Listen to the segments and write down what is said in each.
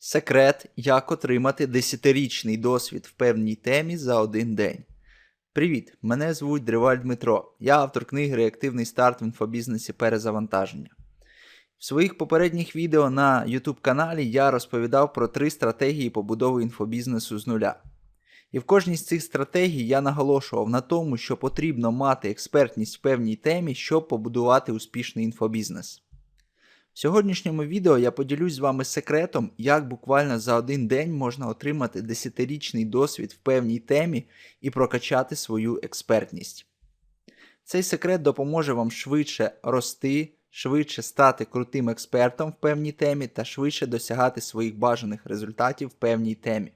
Секрет, як отримати десятирічний досвід в певній темі за один день. Привіт! Мене звуть Дриваль Дмитро. Я автор книги Реактивний старт в інфобізнесі перезавантаження. В своїх попередніх відео на YouTube каналі я розповідав про три стратегії побудови інфобізнесу з нуля. І в кожній з цих стратегій я наголошував на тому, що потрібно мати експертність в певній темі, щоб побудувати успішний інфобізнес. В сьогоднішньому відео я поділюсь з вами секретом, як буквально за один день можна отримати 10-річний досвід в певній темі і прокачати свою експертність. Цей секрет допоможе вам швидше рости, швидше стати крутим експертом в певній темі та швидше досягати своїх бажаних результатів в певній темі.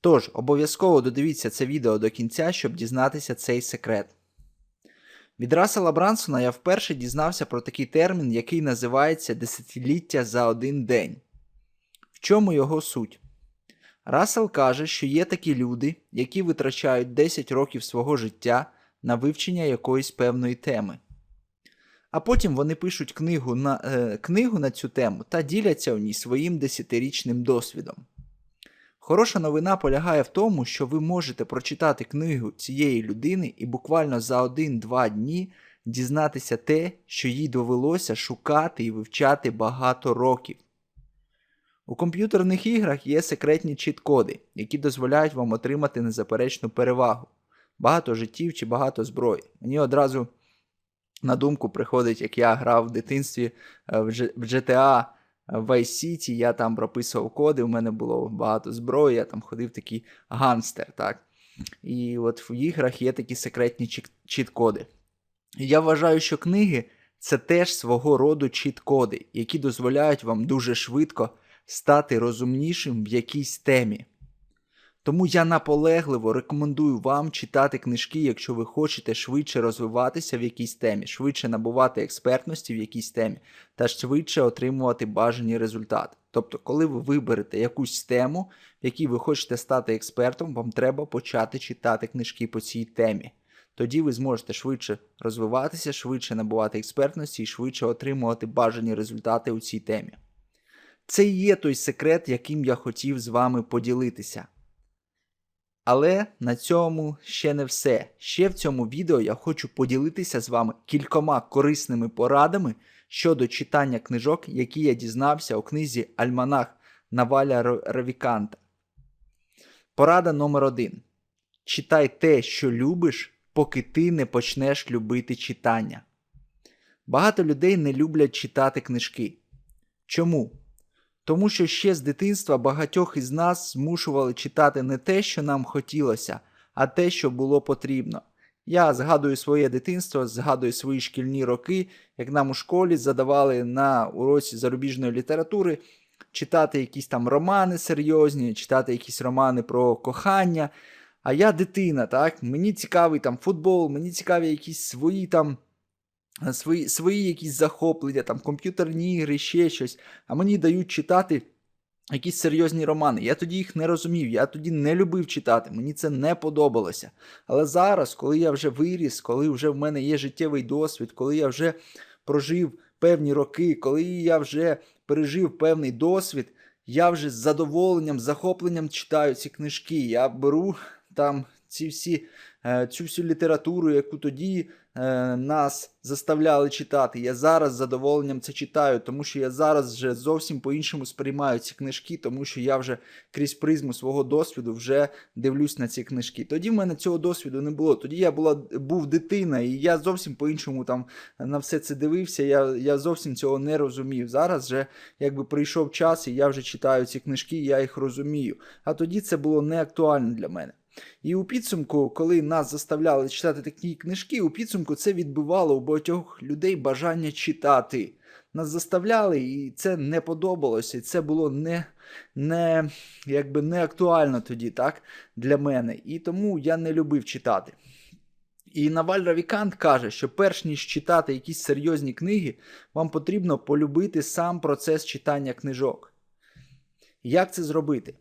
Тож, обов'язково додивіться це відео до кінця, щоб дізнатися цей секрет. Від Рассела Брансона я вперше дізнався про такий термін, який називається десятиліття за один день. В чому його суть? Рассел каже, що є такі люди, які витрачають 10 років свого життя на вивчення якоїсь певної теми. А потім вони пишуть книгу на, е, книгу на цю тему та діляться у ній своїм десятирічним досвідом. Хороша новина полягає в тому, що ви можете прочитати книгу цієї людини і буквально за один-два дні дізнатися те, що їй довелося шукати і вивчати багато років. У комп'ютерних іграх є секретні чіт-коди, які дозволяють вам отримати незаперечну перевагу, багато життів чи багато зброї. Мені одразу на думку приходить, як я грав в дитинстві е, в GTA в Vice City, я там прописував коди, у мене було багато зброї, я там ходив такий ганстер. так. І от в іграх є такі секретні чіт-коди. Я вважаю, що книги це теж свого роду чіт-коди, які дозволяють вам дуже швидко стати розумнішим в якійсь темі. Тому я наполегливо рекомендую вам читати книжки, якщо ви хочете швидше розвиватися в якійсь темі, швидше набувати експертності в якійсь темі та швидше отримувати бажані результати. Тобто, коли ви виберете якусь тему, в якій ви хочете стати експертом, вам треба почати читати книжки по цій темі. Тоді ви зможете швидше розвиватися, швидше набувати експертності і швидше отримувати бажані результати у цій темі. Це і є той секрет, яким я хотів з вами поділитися. Але на цьому ще не все. Ще в цьому відео я хочу поділитися з вами кількома корисними порадами щодо читання книжок, які я дізнався у книзі Альманах Наваля Равіканта. Порада номер один. Читай те, що любиш, поки ти не почнеш любити читання. Багато людей не люблять читати книжки. Чому? Тому що ще з дитинства багатьох із нас змушували читати не те, що нам хотілося, а те, що було потрібно. Я згадую своє дитинство, згадую свої шкільні роки, як нам у школі задавали на уроці зарубіжної літератури читати якісь там романи серйозні, читати якісь романи про кохання. А я дитина, так? Мені цікавий там футбол, мені цікаві якісь свої там свої свої якісь захоплення, там комп'ютерні ігри, ще щось, а мені дають читати якісь серйозні романи. Я тоді їх не розумів, я тоді не любив читати, мені це не подобалося. Але зараз, коли я вже виріс, коли вже в мене є життєвий досвід, коли я вже прожив певні роки, коли я вже пережив певний досвід, я вже з задоволенням, захопленням читаю ці книжки. Я беру там ці всі, е, цю всю літературу, яку тоді е, нас заставляли читати. Я зараз з задоволенням це читаю, тому що я зараз вже зовсім по-іншому сприймаю ці книжки, тому що я вже крізь призму свого досвіду вже дивлюсь на ці книжки. Тоді в мене цього досвіду не було. Тоді я була був дитина, і я зовсім по-іншому там на все це дивився. Я я зовсім цього не розумів. Зараз вже якби прийшов час, і я вже читаю ці книжки, я їх розумію. А тоді це було не актуально для мене. І у підсумку, коли нас заставляли читати такі книжки, у підсумку це відбивало у багатьох людей бажання читати. Нас заставляли, і це не подобалося. І це було не не, якби не актуально тоді так, для мене. І тому я не любив читати. І Наваль Равікант каже, що перш ніж читати якісь серйозні книги, вам потрібно полюбити сам процес читання книжок. Як це зробити?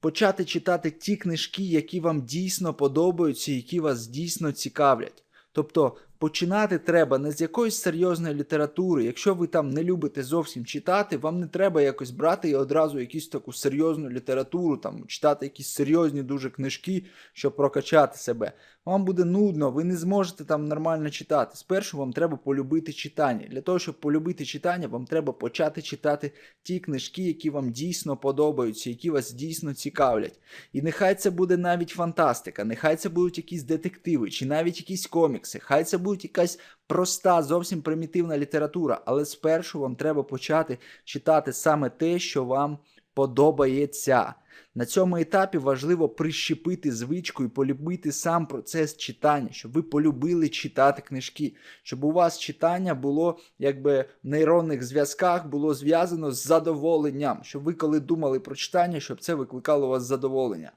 Почати читати ті книжки, які вам дійсно подобаються, які вас дійсно цікавлять. Тобто починати треба не з якоїсь серйозної літератури. Якщо ви там не любите зовсім читати, вам не треба якось брати і одразу якусь таку серйозну літературу, там читати якісь серйозні дуже книжки, щоб прокачати себе. Вам буде нудно, ви не зможете там нормально читати. Спершу вам треба полюбити читання. Для того, щоб полюбити читання, вам треба почати читати ті книжки, які вам дійсно подобаються, які вас дійсно цікавлять. І нехай це буде навіть фантастика, нехай це будуть якісь детективи, чи навіть якісь комікси, хай це буде якась проста, зовсім примітивна література, але спершу вам треба почати читати саме те, що вам подобається. На цьому етапі важливо прищепити звичку і полюбити сам процес читання, щоб ви полюбили читати книжки, щоб у вас читання було якби в нейронних зв'язках було зв'язано з задоволенням, щоб ви, коли думали про читання, щоб це викликало у вас задоволення.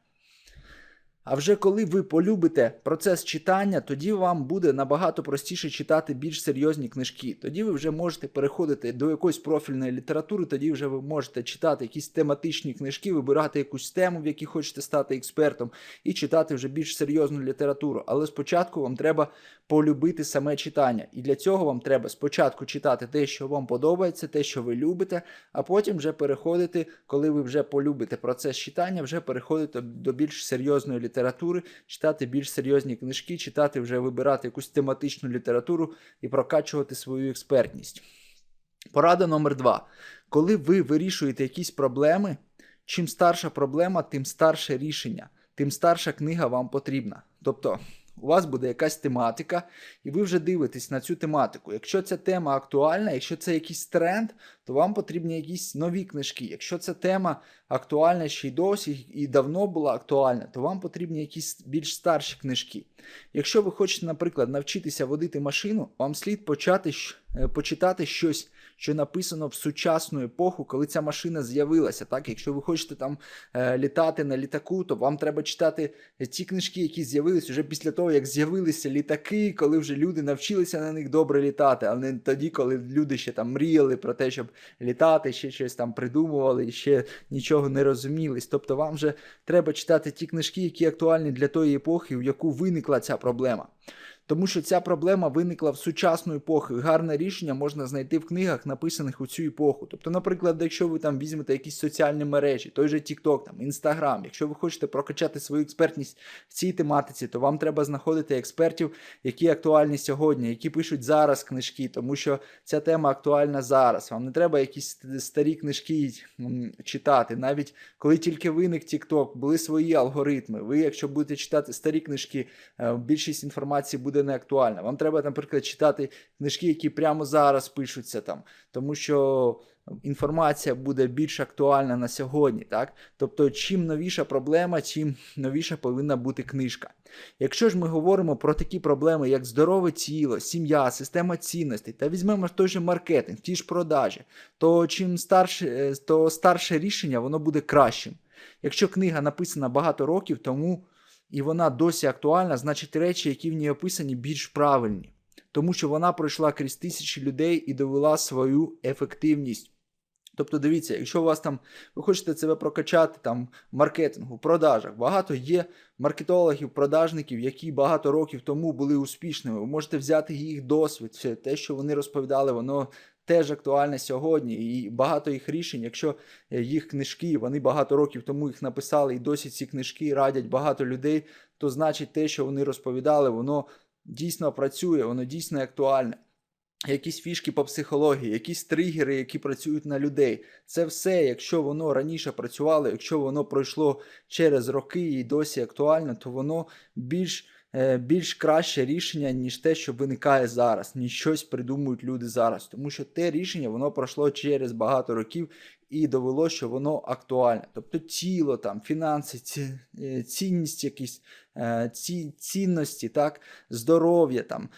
А вже коли ви полюбите процес читання, тоді вам буде набагато простіше читати більш серйозні книжки. Тоді ви вже можете переходити до якоїсь профільної літератури, тоді вже ви можете читати якісь тематичні книжки, вибирати якусь тему, в якій хочете стати експертом, і читати вже більш серйозну літературу. Але спочатку вам треба полюбити саме читання. І для цього вам треба спочатку читати те, що вам подобається, те, що ви любите, а потім вже переходити, коли ви вже полюбите процес читання, вже переходити до більш серйозної літератури, читати більш серйозні книжки, читати вже вибирати якусь тематичну літературу і прокачувати свою експертність. Порада номер два. Коли ви вирішуєте якісь проблеми, чим старша проблема, тим старше рішення, тим старша книга вам потрібна. Тобто. У вас буде якась тематика, і ви вже дивитесь на цю тематику. Якщо ця тема актуальна, якщо це якийсь тренд, то вам потрібні якісь нові книжки. Якщо ця тема актуальна ще й досі і давно була актуальна, то вам потрібні якісь більш старші книжки. Якщо ви хочете, наприклад, навчитися водити машину, вам слід почати почитати щось, що написано в сучасну епоху, коли ця машина з'явилася. Так, Якщо ви хочете там е, літати на літаку, то вам треба читати ті книжки, які з'явилися вже після того, як з'явилися літаки, коли вже люди навчилися на них добре літати, а не тоді, коли люди ще там мріяли про те, щоб літати, ще щось там придумували ще нічого не розумілись. Тобто вам вже треба читати ті книжки, які актуальні для тої епохи, в яку виникла ця проблема. Тому що ця проблема виникла в сучасну епоху. Гарне рішення можна знайти в книгах, написаних у цю епоху. Тобто, наприклад, якщо ви там візьмете якісь соціальні мережі, той же TikTok, там, Instagram, якщо ви хочете прокачати свою експертність в цій тематиці, то вам треба знаходити експертів, які актуальні сьогодні, які пишуть зараз книжки, тому що ця тема актуальна зараз. Вам не треба якісь старі книжки читати. Навіть коли тільки виник TikTok, були свої алгоритми. Ви, якщо будете читати старі книжки, е, більшість інформації буде не актуальна. Вам треба, наприклад, читати книжки, які прямо зараз пишуться там, тому що інформація буде більш актуальна на сьогодні. так? Тобто, чим новіша проблема, чим новіша повинна бути книжка. Якщо ж ми говоримо про такі проблеми, як здорове тіло, сім'я, система цінностей, та візьмемо той же маркетинг, ті ж продажі, то чим старше, то старше рішення, воно буде кращим. Якщо книга написана багато років, тому і вона досі актуальна, значить речі, які в ній описані, більш правильні, тому що вона пройшла крізь тисячі людей і довела свою ефективність. Тобто, дивіться, якщо у вас там ви хочете себе прокачати там в маркетингу, в продажах, багато є маркетологів, продажників, які багато років тому були успішними. Ви можете взяти їх досвід, все те, що вони розповідали, воно теж актуальне сьогодні. І багато їх рішень, якщо е, їх книжки, вони багато років тому їх написали, і досі ці книжки радять багато людей, то значить те, що вони розповідали, воно дійсно працює, воно дійсно актуальне. Якісь фішки по психології, якісь тригери, які працюють на людей. Це все, якщо воно раніше працювало, якщо воно пройшло через роки і досі актуально, то воно більш більш краще рішення, ніж те, що виникає зараз, ніж щось придумують люди зараз. Тому що те рішення воно пройшло через багато років і довело, що воно актуальне. Тобто тіло, там, фінанси, ці, е, цінність якісь, е, ці цінності, так, здоров'я, там,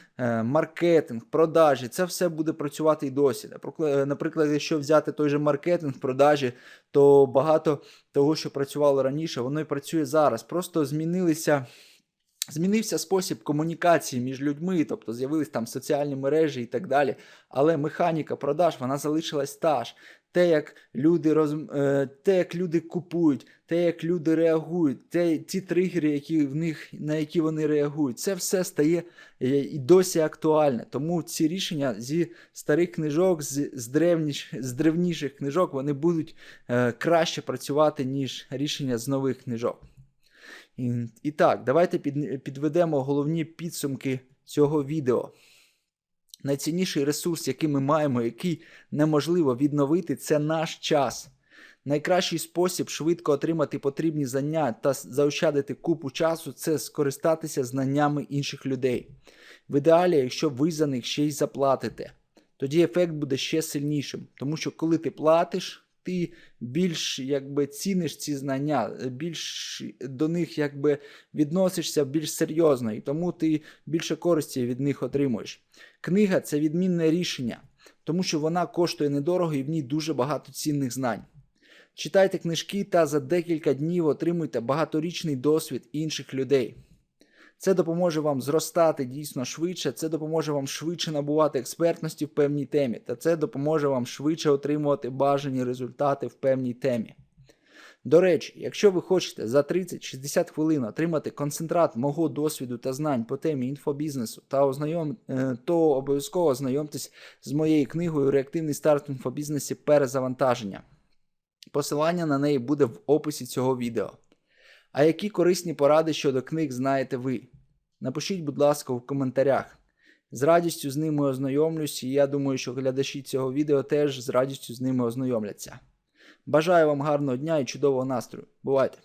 маркетинг, продажі, це все буде працювати і досі. Наприклад, якщо взяти той же маркетинг, продажі, то багато того, що працювало раніше, воно і працює зараз. Просто змінилися. Змінився спосіб комунікації між людьми, тобто з'явились там соціальні мережі і так далі. Але механіка продаж вона залишилась та ж. те, як люди роз... е, те, як люди купують, те, як люди реагують, те, ті тригери, які в них, на які вони реагують, це все стає е, і досі актуальне. Тому ці рішення зі старих книжок, з, з, древніш, з древніших книжок, вони будуть е, краще працювати, ніж рішення з нових книжок. І, так, давайте під, підведемо головні підсумки цього відео. Найцінніший ресурс, який ми маємо, який неможливо відновити, це наш час. Найкращий спосіб швидко отримати потрібні знання та заощадити купу часу це скористатися знаннями інших людей. В ідеалі, якщо ви за них ще й заплатите, тоді ефект буде ще сильнішим. Тому що коли ти платиш, ти більш якби ціниш ці знання, більш до них якби відносишся більш серйозно, і тому ти більше користі від них отримуєш. Книга це відмінне рішення, тому що вона коштує недорого і в ній дуже багато цінних знань. Читайте книжки та за декілька днів отримуйте багаторічний досвід інших людей. Це допоможе вам зростати дійсно швидше, це допоможе вам швидше набувати експертності в певній темі, та це допоможе вам швидше отримувати бажані результати в певній темі. До речі, якщо ви хочете за 30-60 хвилин отримати концентрат мого досвіду та знань по темі інфобізнесу, та ознайом... е, то обов'язково ознайомтесь з моєю книгою Реактивний старт в інфобізнесі перезавантаження. Посилання на неї буде в описі цього відео. А які корисні поради щодо книг знаєте ви? Напишіть, будь ласка, в коментарях. З радістю з ними ознайомлюсь, і я думаю, що глядачі цього відео теж з радістю з ними ознайомляться. Бажаю вам гарного дня і чудового настрою. Бувайте!